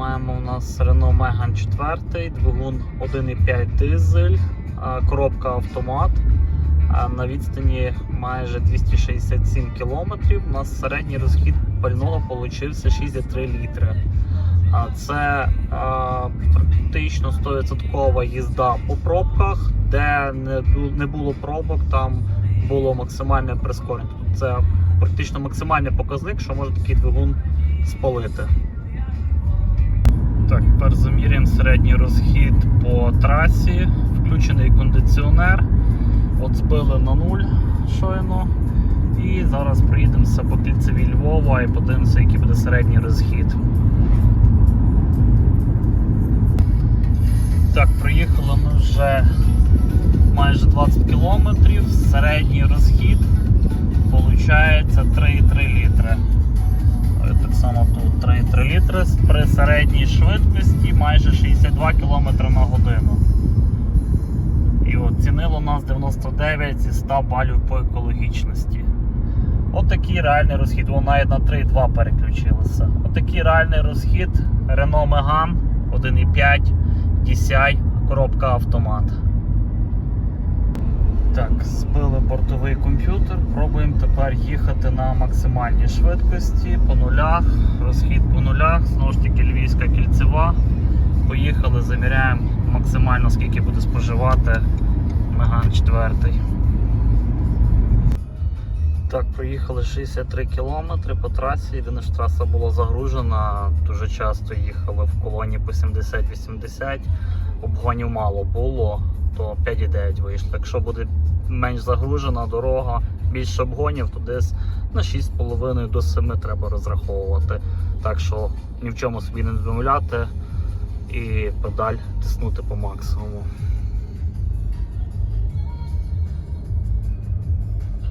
Маємо у нас Renault Megane 4, двигун 1,5 дизель, коробка автомат. На відстані майже 267 км. У нас середній розхід пального получився 6,3 літри. Це практично 100% їзда по пробках, де не було пробок, там було максимальне прискорення. Це практично максимальний показник, що може такий двигун спалити. Так, тепер заміряємо середній розхід по трасі, включений кондиціонер. От збили на нуль щойно. І зараз проїдемося по кільцевій Львова і подивимося, який буде середній розхід. Так, проїхали ми вже майже 20 кілометрів. Середній розхід виходить 3,3 при середній швидкості майже 62 км на годину. І от нас 99 зі 100 балів по екологічності. Отакий реальний розхід. Вона на 3,2 переключилася. Отакий реальний розхід Renault Megane 1,5 DCI, коробка автомат. Так, збили бортовий комп'ютер. Пробуємо тепер їхати на максимальній швидкості по нулях. Поїхали, заміряємо максимально скільки буде споживати Меган 4. Так, проїхали 63 кілометри по трасі. Єдине, що траса була загружена. Дуже часто їхали в колоні по 70-80. Обгонів мало було, то 5,9 вийшло. Якщо буде менш загружена дорога, більше обгонів, то десь на 6,5 до 7 треба розраховувати. Так що ні в чому собі не відмовляти і педаль тиснути по максимуму.